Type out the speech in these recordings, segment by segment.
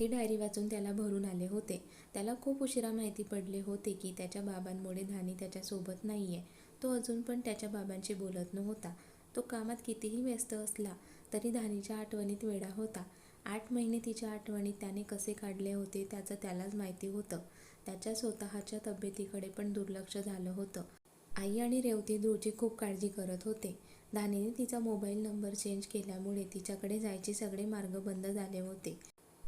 ती डायरी वाचून त्याला भरून आले होते. त्याला खूप उशिरा माहिती पडले होते की त्याच्या बाबांमुळे धानी त्याच्यासोबत नाही आहे तो अजून पण त्याच्या बाबांशी बोलत नव्हता. तो कामात कितीही व्यस्त असला तरी धानीच्या आठवणीत वेडा होता. आठ महिने तिच्या आठवणीत त्याने कसे काढले होते त्याचं त्यालाच माहिती होतं. त्याच्या स्वतःच्या तब्येतीकडे पण दुर्लक्ष झालं होतं. आई आणि रेवती ध्रुवची खूप काळजी करत होते. धानीने तिचा मोबाईल नंबर चेंज केल्यामुळे तिच्याकडे जायचे सगळे मार्ग बंद झाले होते.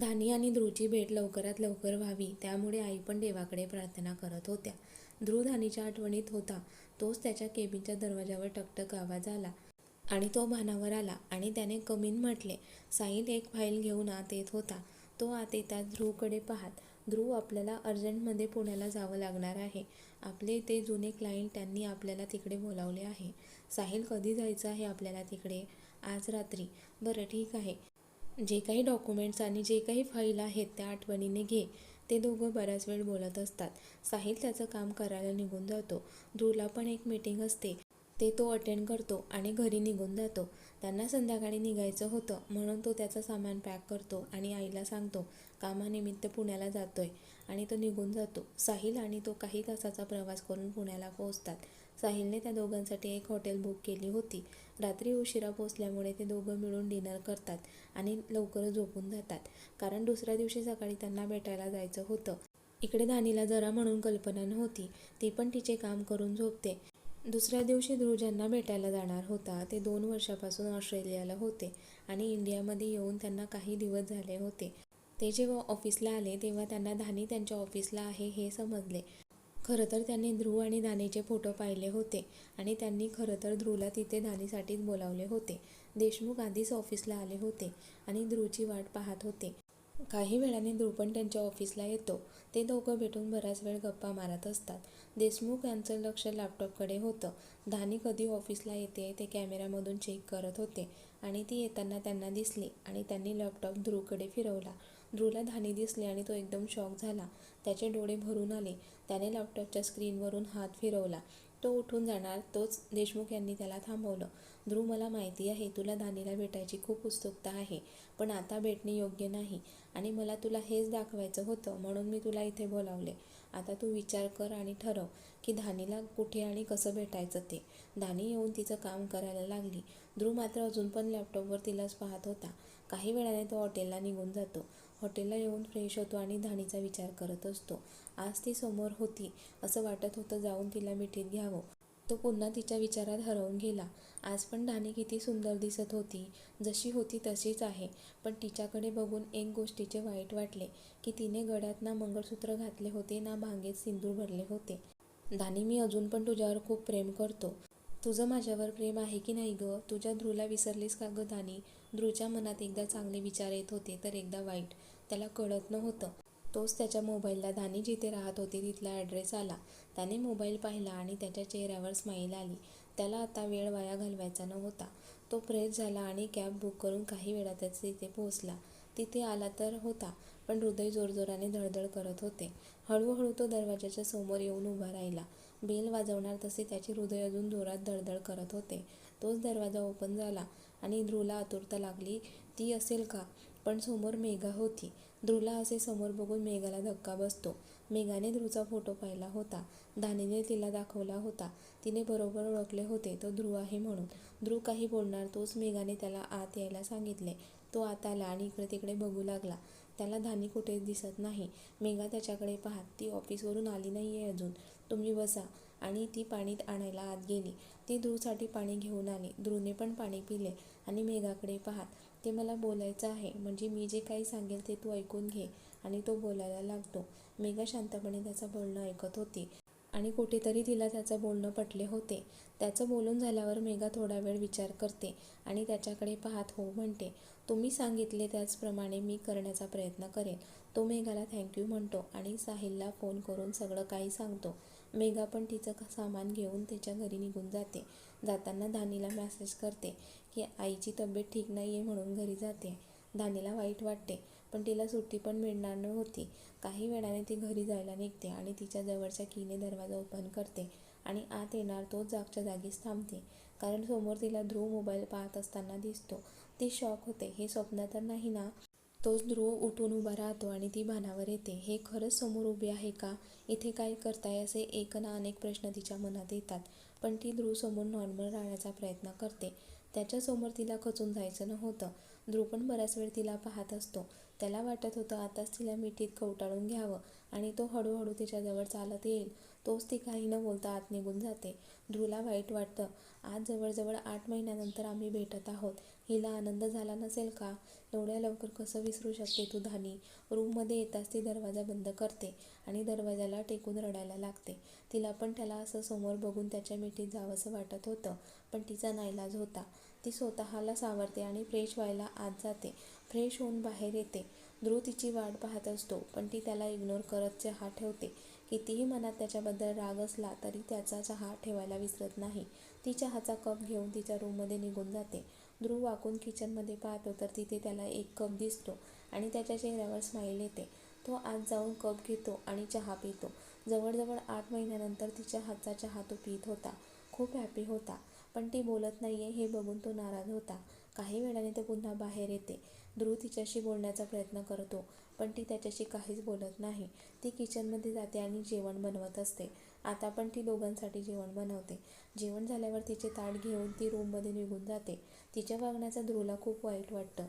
धानी आणि ध्रुवची भेट लवकरात लवकर व्हावी त्यामुळे आई पण देवाकडे प्रार्थना करत होत्या. ध्रुव धानीच्या आठवणीत होता तोच त्याच्या केबिनच्या दरवाजावर टकटक आवाज आला आणि तो भानावर आला आणि त्याने कमीन म्हटले साहिल एक फाईल घेऊन आत येत होता. तो आत येतात ध्रुवकडे पाहत. ध्रुव आपल्याला अर्जंटमध्ये पुण्याला जावं लागणार आहे. आपले ते जुने क्लायंट त्यांनी आपल्याला तिकडे बोलावले आहे. साहिल कधी जायचं आहे आपल्याला तिकडे? आज रात्री. बरं ठीक आहे. जे काही डॉक्युमेंट्स आणि जे काही फाईल आहेत त्या आठवणीने घे. ते दोघं बराच वेळ बोलत असतात. साहिल त्याचं काम करायला निघून जातो. ध्रुवला पण एक मीटिंग असते. ते तो अटेंड करतो आणि घरी निघून जातो. त्यांना संध्याकाळी निघायचं होतं. म्हणून तो त्याचं सामान पॅक करतो आणि आईला सांगतो कामानिमित्त पुण्याला जातोय. आणि तो निघून जातो. साहिल आणि तो काही तासाचा प्रवास करून पुण्याला पोहोचतात. साहिलने त्या दोघांसाठी एक हॉटेल बुक केली होती. रात्री उशिरा पोचल्यामुळे ते दोघं मिळून डिनर करतात आणि लवकर झोपून जातात. कारण दुसऱ्या दिवशी सकाळी त्यांना भेटायला जायचं होतं. इकडे धानीला जरा म्हणून कल्पना नव्हती. ती पण तिचे काम करून झोपते. दुसऱ्या दिवशी ध्रुव ज्यांना भेटायला जाणार होता. ते दोन वर्षापासून ऑस्ट्रेलियाला होते आणि इंडियामध्ये येऊन त्यांना काही दिवस झाले होते. ते जेव्हा ऑफिसला आले तेव्हा त्यांना धानी त्यांच्या ऑफिसला आहे हे समजले. खरं तर त्यांनी ध्रुव आणि धानीचे फोटो पाहिले होते आणि त्यांनी खरं तर ध्रुवला तिथे धानीसाठीच बोलावले होते. देशमुख आधीच ऑफिसला आले होते आणि ध्रुवची वाट पाहत होते. काही वेळाने ध्रुव पण त्यांच्या ऑफिसला येतो. ते दोघं भेटून बराच वेळ गप्पा मारत असतात. देशमुख यांचं लक्ष लॅपटॉपकडे होतं. धानी कधी ऑफिसला येते ते कॅमेऱ्यामधून चेक करत होते आणि ती येताना त्यांना दिसली आणि त्यांनी लॅपटॉप ध्रुवकडे फिरवला. ध्रुवला धानी दिसले आणि तो एकदम शॉक झाला. त्याचे डोळे भरून आले. त्याने लॅपटॉपच्या स्क्रीनवरून हात फिरवला. तो उठून जाणार तोच देशमुख यांनी त्याला थांबवलं. ध्रुव मला माहिती आहे तुला धानीला भेटायची खूप उत्सुकता आहे पण आता भेटणे योग्य नाही आणि मला तुला हेच दाखवायचं होतं म्हणून मी तुला इथे बोलावले. आता तू विचार कर आणि ठरव की धानीला कुठे आणि कसं भेटायचं ते. धानी येऊन तिचं काम करायला लागली. ध्रुव मात्र अजून पण लॅपटॉपवर तिलाच पाहत होता. काही वेळाने तो हॉटेलला निघून जातो. हॉटेलला येऊन फ्रेश होतो आणि धाणीचा विचार करत असतो. आज ती समोर होती असं वाटत होतं जाऊन तिला मिठीत घ्यावं. तो पुन्हा तिच्या विचारात हरवून गेला. आज पण धाणी किती सुंदर दिसत होती. जशी होती तशीच आहे. पण तिच्याकडे बघून एक गोष्टीचे वाईट वाटले की तिने गळ्यात ना मंगळसूत्र घातले होते ना भांगेत सिंदूर भरले होते. धाणी मी अजून पण तुझ्यावर खूप प्रेम करतो. तुझं माझ्यावर प्रेम आहे की नाही गं? तुझ्या ध्रुवला विसरलीस का गं धानी ध्रुवच्या मनात एकदा चांगले विचार येत होते तर एकदा वाईट. त्याला कळत नव्हतं. तोच त्याच्या मोबाईलला धानी जिथे राहत होती तिथला ॲड्रेस आला. त्याने मोबाईल पाहिला आणि त्याच्या चेहऱ्यावर स्माईल आली. त्याला आता वेळ वाया घालवायचा नव्हता. तो फ्रेश झाला आणि कॅब बुक करून काही वेळातच तिथे पोहोचला. तिथे आला तर होता पण हृदय जोरजोराने धडधड करत होते. हळूहळू तो दरवाजाच्या समोर येऊन उभा राहिला. बेल वाजवणार तसे त्याचे हृदय अजून जोरात धडधड करत होते. तोच दरवाजा ओपन झाला आणि ध्रुवला आतुरता लागली. ती असेल का? पण समोर मेघा होती. ध्रुवला असे समोर बघून मेघाला धक्का बसतो. मेघाने ध्रुवचा फोटो पाहिला होता. दानीने तिला दाखवला होता. तिने बरोबर ओळखले होते. तो ध्रुव आहे म्हणून. ध्रुव काही बोलणार तोच मेघाने त्याला आत यायला सांगितले. तो आत आला आणि इकडे तिकडे बघू लागला. त्याला धानी कुठेच दिसत नाही. मेघा त्याच्याकडे पाहत ती ऑफिसवरून आली नाही आहे अजून. तुम्ही बसा. आणि ती पाणी आणायला आत गेली. ती ध्रुवसाठी पाणी घेऊन आली. ध्रुवने पण पाणी पिले आणि मेघाकडे पाहत ते मला बोलायचं आहे. म्हणजे मी जे काही सांगेल ते तू ऐकून घे. आणि तो बोलायला लागतो. मेघा शांतपणे त्याचं बोलणं ऐकत होती. आणि कुठेतरी तिला त्याचं बोलणं पटले होते. त्याचं बोलून झाल्यावर मेघा थोडा वेळ विचार करते आणि त्याच्याकडे पाहत हो म्हणते तुम्ही सांगितले त्याचप्रमाणे मी करण्याचा प्रयत्न करेन. तो मेघाला थँक्यू म्हणतो आणि साहिलला फोन करून सगळं काही सांगतो. मेघा पण तिचं सामान घेऊन त्याच्या घरी निघून जाते. जाताना धानीला मेसेज करते की आईची तब्येत ठीक नाही आहे म्हणून घरी जाते. धानीला वाईट वाटते. पण तिला सुट्टी पण मिळणार नव्हती. काही वेळाने ती घरी जायला निघते आणि तिच्या जवळच्या कीने दरवाजा ओपन करते आणि आत येणार तोच जागच्या जागीच थांबते. कारण समोर तिला ध्रुव मोबाईल पाहत असताना दिसतो. ती शॉक होते. हे स्वप्न तर नाही ना? तोच ध्रुव उठून उभा राहतो आणि ती भानावर येते. हे खरंच समोर उभी आहे का? इथे काय करताय असे एक ना अनेक प्रश्न तिच्या मनात येतात. पण ती ध्रुव समोर नॉर्मल राहण्याचा प्रयत्न करते. त्याच्यासमोर तिला खचून जायचं नव्हतं. ध्रुव पण बराच वेळ तिला पाहत असतो. त्याला वाटत होतं आताच तिला मिठीत कवटाळून घ्यावं आणि तो हळूहळू तिच्याजवळ चालत येईल. तोच ती काही न बोलता आत निघून जाते. ध्रुवला वाईट वाटतं. आज जवळजवळ आठ महिन्यानंतर आम्ही भेटत आहोत. हिला आनंद झाला नसेल का? एवढ्या लवकर कसं विसरू शकते तू धानी? रूममध्ये येताच ती दरवाजा बंद करते आणि दरवाजाला टेकून रडायला लागते. तिला पण त्याला असं समोर बघून त्याच्या मिठीत जावंसं वाटत होतं पण तिचा नाईलाज होता. ती स्वतःला सावरते आणि फ्रेश व्हायला आत जाते. फ्रेश होऊन बाहेर येते. ध्रुव तिची वाट पाहत असतो पण ती त्याला इग्नोर करत चहा ठेवते. कितीही मनात त्याच्याबद्दल राग असला तरी त्याचा चहा ठेवायला विसरत नाही. ती चहाचा कप घेऊन तिच्या रूममध्ये निघून जाते. ध्रुव वाकून किचनमध्ये पाहतो तर तिथे त्याला एक कप दिसतो आणि त्याच्या चेहऱ्यावर स्माईल येते. तो आत जाऊन कप घेतो आणि चहा पितो. जवळजवळ आठ महिन्यानंतर तिच्या हातचा चहा तो पित होता. खूप हॅपी होता. पण ती बोलत नाहीये हे बघून तो नाराज होता. काही वेळाने तो पुन्हा बाहेर येते. ध्रुव तिच्याशी बोलण्याचा प्रयत्न करतो पण ती त्याच्याशी काहीच बोलत नाही. ती किचनमध्ये जाते आणि जेवण बनवत असते. आता पण ती दोघांसाठी जेवण बनवते. जेवण झाल्यावर तिचे ताट घेऊन ती रूममध्ये निघून जाते. तिच्या वागण्याचा ध्रुवला खूप वाईट वाटतं.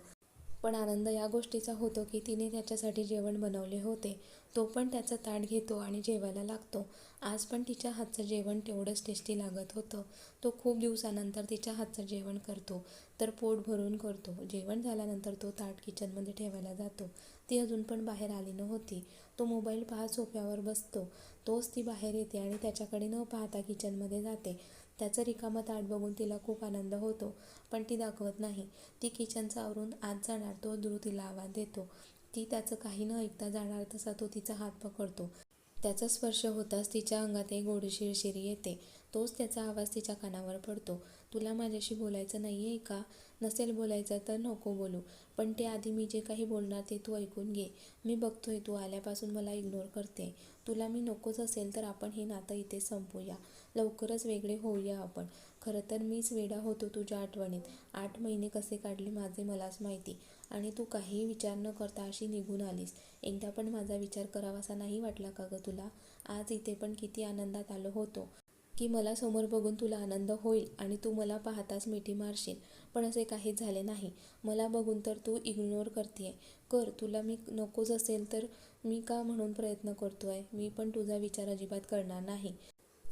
पण आनंद या गोष्टीचा होतो की तिने त्याच्यासाठी जेवण बनवले होते. तो पण त्याचं ताट घेतो आणि जेवायला लागतो. आज पण तिच्या हातचं जेवण तेवढंच टेस्टी लागत होतं. तो खूप दिवसानंतर तिच्या हातचं जेवण करतो. तर पोट भरून करतो. जेवण झाल्यानंतर तो ताट किचनमध्ये ठेवायला जातो. ती अजून पण बाहेर आली नव्हती. तो मोबाईल पाहत सोफ्यावर बसतो. तोच ती बाहेर येते आणि त्याच्याकडे न पाहता किचनमध्ये जाते. त्याचं रिकामं ताट बघून तिला खूप आनंद होतो पण ती दाखवत नाही. ती किचनचा आवरून आत जाणार तो ध्रुव तिला आवाज देतो. ती त्याचं काही न ऐकता जाणार तसा तो तिचा हात पकडतो. त्याचा स्पर्श होताच तिच्या अंगात एक गोडी शिरशिरी येते. तोच त्याचा आवाज तिच्या कानावर पडतो. तुला माझ्याशी बोलायचं नाही आहे का? नसेल बोलायचं तर नको बोलू. पण ते आधी मी जे काही बोलणार ते तू ऐकून घे. मी बघतोय तू आल्यापासून मला इग्नोर करते. तुला मी नकोच असेल तर आपण हे नातं इथे संपूया. लवकरच वेगळे होऊया आपण. खरं तर मीच वेडा होतो तुझ्या आठवणीत. आठ महिने कसे काढले माझे मलाच माहिती. आणि तू काहीही विचार न करता अशी निघून आलीस. एकदा पण माझा विचार करावासा नाही वाटला का गं तुला? आज इथे पण किती आनंदात आलो होतो. की मला समोर बघून तुला आनंद होईल आणि तू मला पाहताच मिठी मारशील. पण असे काहीच झाले नाही. मला बघून तर तू इग्नोर करते कर तुला मी नकोच असेल तर मी का म्हणून प्रयत्न करतो आहे मी पण तुझा विचार अजिबात करणार नाही.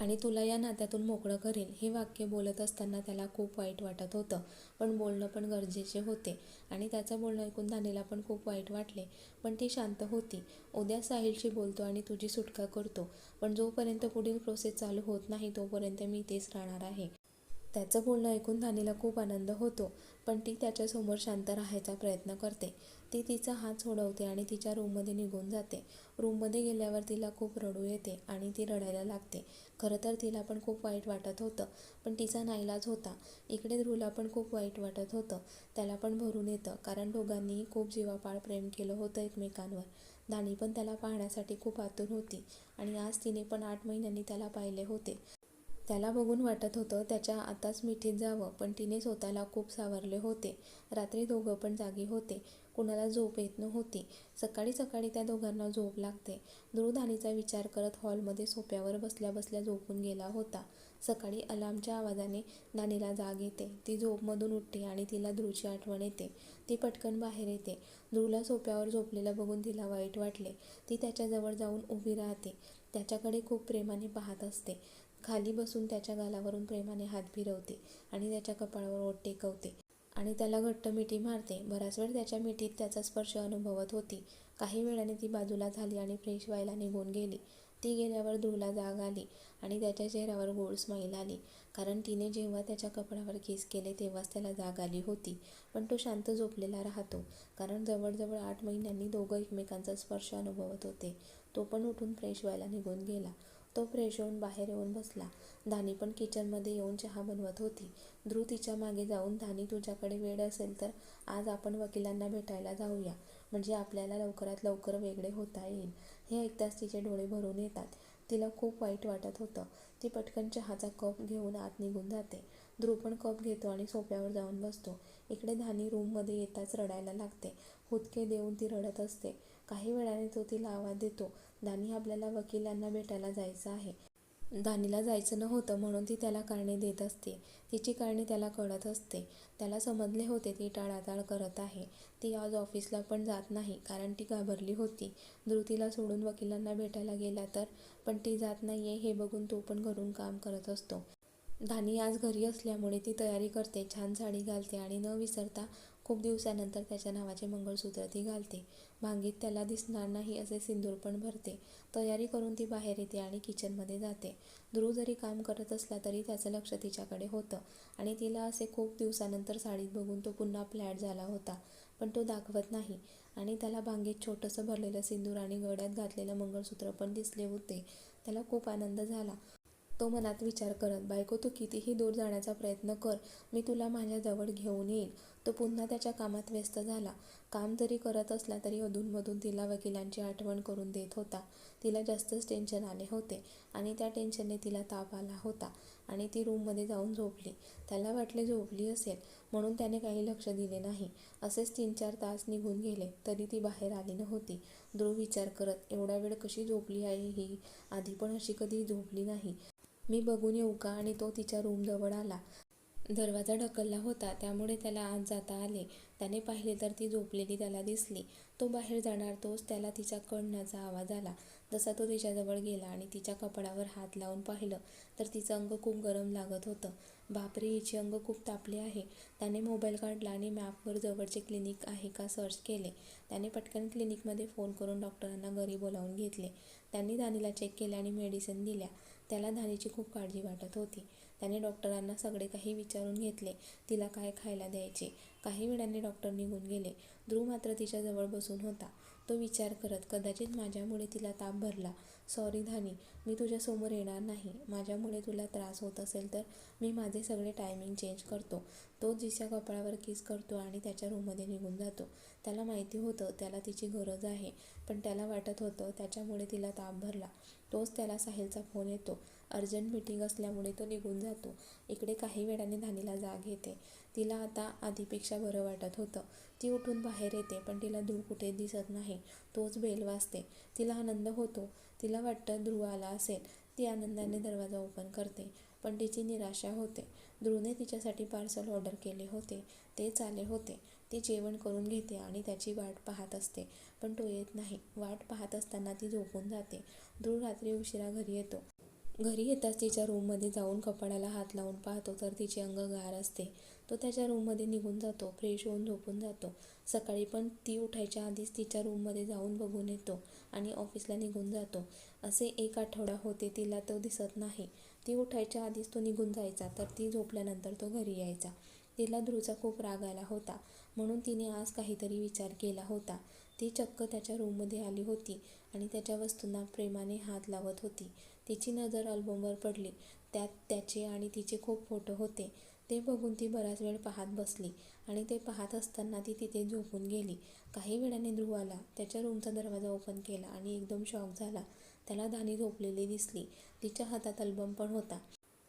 आणि तुला या नात्यातून मोकळं करेल हे वाक्य बोलत असताना त्याला खूप वाईट वाटत होतं. पण बोलणं पण गरजेचे होते. आणि त्याचं बोलणं ऐकून धानीला पण खूप वाईट वाटले. पण ती शांत होती. उद्या साहिलशी बोलतो आणि तुझी सुटका करतो. पण जोपर्यंत पुढील प्रोसेस चालू होत नाही तोपर्यंत मी तेच राहणार आहे. त्याचं बोलणं ऐकून धानीला खूप आनंद होतो पण ती त्याच्यासमोर शांत राहायचा प्रयत्न करते. ती तिचा हात सोडवते आणि तिच्या रूममध्ये निघून जाते. रूममध्ये गेल्यावर तिला खूप रडू येते आणि ती रडायला लागते. खरं तर तिला पण खूप वाईट वाटत होतं पण तिचा नाईलाज होता. इकडे ध्रुवला पण खूप वाईट वाटत होतं. त्याला पण भरून येतं कारण दोघांनीही खूप जीवापाड प्रेम केलं होतं एकमेकांवर. दाणी पण त्याला पाहण्यासाठी खूप आतुर होती आणि आज तिने पण आठ महिन्यांनी त्याला पाहिले होते. त्याला बघून वाटत होतं त्याच्या आताच मिठीत जावं पण तिने स्वतःला खूप सावरले होते. रात्री दोघं पण जागी होते. कुणाला झोप येत नव्हती. सकाळी सकाळी त्या दोघांना झोप लागते. ध्रुवधानीचा विचार करत हॉलमध्ये सोप्यावर बसल्या बसल्या झोपून गेला होता. सकाळी अलार्मच्या आवाजाने नानीला जाग येते. ती झोपमधून उठते आणि तिला ध्रुवची आठवण येते. ती पटकन बाहेर येते. ध्रुवला सोप्यावर झोपलेलं बघून तिला वाईट वाटले. ती त्याच्याजवळ जाऊन उभी राहते. त्याच्याकडे खूप प्रेमाने पाहत असते. खाली बसून त्याच्या गालावरून प्रेमाने हात फिरवते आणि त्याच्या कपाळावर ओठ टेकवते आणि त्याला घट्ट मिठी मारते. बराच वेळ त्याच्या मिठीत त्याचा स्पर्श अनुभवत होती. काही वेळाने ती बाजूला झाली आणि फ्रेश व्हायला निघून गेली. ती गेल्यावर ध्रुवला जाग आली आणि त्याच्या चेहऱ्यावर गोड स्माईल आली. कारण तिने जेव्हा त्याच्या कपड्यावर केस केले तेव्हाच त्याला जाग आली होती. पण तो शांत झोपलेला राहतो. कारण जवळजवळ आठ महिन्यांनी दोघं एकमेकांचा स्पर्श अनुभवत होते. तो पण उठून फ्रेश व्हायला निघून गेला. तो फ्रेश होऊन बाहेर येऊन बसला. धानी पण किचनमध्ये येऊन चहा बनवत होती. ध्रुव तिच्यामागे जाऊन धानी तुझ्याकडे वेळ असेल तर आज आपण वकिलांना भेटायला जाऊया. म्हणजे आपल्याला लवकरात लवकर वेगळे होता येईल. हे ऐकताच तिचे डोळे भरून येतात. तिला खूप वाईट वाटत होतं. ती पटकन चहाचा कप घेऊन आत निघून जाते. ध्रुव पण कप घेतो आणि सोप्यावर जाऊन बसतो. इकडे धानी रूममध्ये येताच रडायला लागते. हुदके देऊन ती रडत असते. काही वेळाने तो तिला आवाज देतो. दानी आपल्याला वकिलांना भेटायला जायचं आहे. दानीला जायचं नव्हतं म्हणून ती त्याला कारणे देत असते. तिची कारणे त्याला कळत असते. त्याला समजले होते ती टाळाटाळ करत आहे. ती आज ऑफिसला पण जात नाही कारण ती घाबरली होती. धृतीला सोडून वकिलांना भेटायला गेला तर पण ती जात नाहीये हे बघून तो पण घरून काम करत असतो. धानी आज घरी असल्यामुळे ती तयारी करते छान साडी घालते आणि न विसरता खूप दिवसानंतर त्याच्या नावाचे मंगळसूत्र ती घालते. भांगीत त्याला दिसणार नाही असे सिंदूर पण भरते. तयारी करून ती बाहेर येते आणि किचनमध्ये जाते. ध्रुव जरी काम करत असला तरी त्याचं लक्ष तिच्याकडे होतं आणि तिला असे खूप दिवसानंतर साडीत बघून तो पुन्हा फ्लॅट झाला होता. पण तो दाखवत नाही आणि त्याला भांगीत छोटंसं भरलेलं सिंदूर आणि गळ्यात घातलेलं मंगळसूत्र पण दिसले होते. त्याला खूप आनंद झाला. तो मनात विचार करत बायको तू कितीही दूर जाण्याचा प्रयत्न कर मी तुला माझ्याजवळ घेऊन येईल तो पुन्हा त्याच्या कामात व्यस्त झाला. काम जरी करत असला तरी अधूनमधून तिला वकिलांची आठवण करून देत होता. तिला जास्तच टेन्शन आले होते आणि त्या टेन्शनने तिला ताप आला होता आणि ती रूममध्ये जाऊन झोपली. त्याला वाटले झोपली असेल म्हणून त्याने काही लक्ष दिले नाही. असेच तीन चार तास निघून गेले तरी ती बाहेर आली नव्हती. ध्रुव विचार करत एवढा वेळ कशी झोपली आहे ही? आधी पण अशी कधी झोपली नाही. मी बघून येऊ का? आणि तो तिच्या रूमजवळ आला. दरवाजा ढकलला होता. त्यामुळे त्याला आत जाता आले. त्याने पाहिले तर ती झोपलेली त्याला दिसली. तो बाहेर जाणार तोच त्याला तिच्या कळण्याचा आवाज आला. जसा तो तिच्याजवळ गेला आणि तिच्या कपडावर हात लावून पाहिलं तर तिचं अंग खूप गरम लागत होतं. बापरे हिचे अंग खूप तापले आहे. त्याने मोबाईल काढला आणि मॅपवर जवळचे क्लिनिक आहे का सर्च केले. त्याने पटकन क्लिनिकमध्ये फोन करून डॉक्टरांना घरी बोलावून घेतले. त्यांनी धानीला चेक केले आणि मेडिसिन दिल्या. त्याला धानीची खूप काळजी वाटत होती. त्याने डॉक्टरांना सगळे काही विचारून घेतले. तिला काय खायला द्यायचे? काही वेळाने डॉक्टर निघून गेले. ध्रुव मात्र तिच्याजवळ बसून होता. तो विचार करत कदाचित माझ्यामुळे तिला ताप भरला. सॉरी धानी मी तुझ्यासमोर येणार नाही. माझ्यामुळे तुला त्रास होत असेल तर मी माझे सगळे टायमिंग चेंज करतो तो जिच्या कपाळावर किस करतो आणि त्याच्या रूममध्ये निघून जातो. त्याला माहिती होतं त्याला तिची गरज आहे. पण त्याला वाटत होतं त्याच्यामुळे तिला ताप भरला. तोच त्याला साहिलचा फोन येतो. अर्जंट मीटिंग असल्यामुळे तो निघून जातो. इकडे काही वेळाने धानीला जाग येते. तिला आता आधीपेक्षा बरं वाटत होतं. ती उठून बाहेर येते पण तिला ध्रुव कुठे दिसत नाही. तोच बेल वाजते. तिला आनंद होतो. तिला वाटतं ध्रुव आला असेल. ती आनंदाने दरवाजा ओपन करते पण तिची निराशा होते. ध्रुवने तिच्यासाठी पार्सल ऑर्डर केले होते. तेच आले होते. ती जेवण करून घेते आणि त्याची वाट पाहत असते. पण तो येत नाही. वाट पाहत असताना ती झोपून जाते. ध्रुव रात्री उशिरा घरी येतो. घरी येताच तिच्या रूममध्ये जाऊन कपाळाला हात लावून पाहतो तर तिचे अंग गार असते. तो त्याच्या रूममध्ये निघून जातो फ्रेश होऊन झोपून जातो. सकाळी पण ती उठायच्या आधीच तिच्या रूममध्ये जाऊन बघून येतो आणि ऑफिसला निघून जातो. असे एक आठवडा होते तिला तो दिसत नाही. ती उठायच्या आधीच तो निघून जायचा तर ती झोपल्यानंतर तो घरी यायचा. तिला ध्रुवचा खूप राग आला होता म्हणून तिने आज काहीतरी विचार केला होता. ती चक्क त्याच्या रूममध्ये आली होती आणि त्याच्या वस्तूंना प्रेमाने हात लावत होती. तिची नजर अल्बमवर पडली. त्यात त्याचे आणि तिचे खूप फोटो होते. ते बघून ती बराच वेळ पाहत बसली आणि ते पाहत असताना ती तिथे झोपून गेली. काही वेळाने ध्रुव आला. त्याच्या रूमचा दरवाजा ओपन केला आणि एकदम शॉक झाला. त्याला धानी झोपलेली दिसली. तिच्या हातात अल्बम पण होता.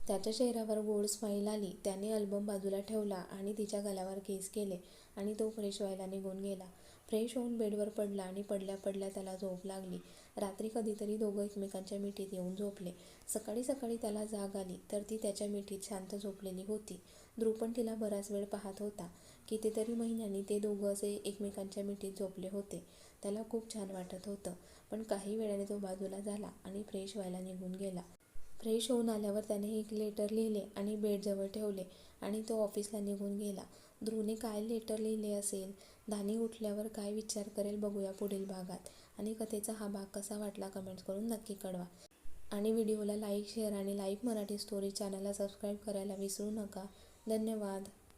त्याच्या चेहऱ्यावर गोड स्माईल आली. त्याने अल्बम बाजूला ठेवला आणि तिच्या गळ्यावर केस केले आणि तो फ्रेश व्हायला निघून गेला. फ्रेश होऊन बेडवर पडला आणि पडल्या पडल्या त्याला झोप लागली. रात्री कधीतरी दोघं एकमेकांच्या मिठीत येऊन झोपले. सकाळी सकाळी त्याला जाग आली तर ती त्याच्या मिठीत शांत झोपलेली होती. ध्रुव पण तिला बराच वेळ पाहत होता कितीतरी महिन्यांनी ते दोघं असे एकमेकांच्या मिठीत झोपले होते. त्याला खूप छान वाटत होतं पण काही वेळाने तो बाजूला झाला आणि फ्रेश व्हायला निघून गेला. फ्रेश होऊन आल्यावर त्याने एक लेटर लिहिले आणि बेडजवळ ठेवले आणि तो ऑफिसला निघून गेला. ध्रुवने काय लेटर लिहिले असेल? धानी उठल्यावर काय विचार करेल बघूया पुढील भागात. आणि कथेचा हा भाग कसा वाटला कमेंट्स करून नक्की कळवा. आणि व्हिडिओला लाईक शेअर आणि लाईव्ह मराठी स्टोरी चॅनलला सबस्क्राईब करायला विसरू नका. धन्यवाद.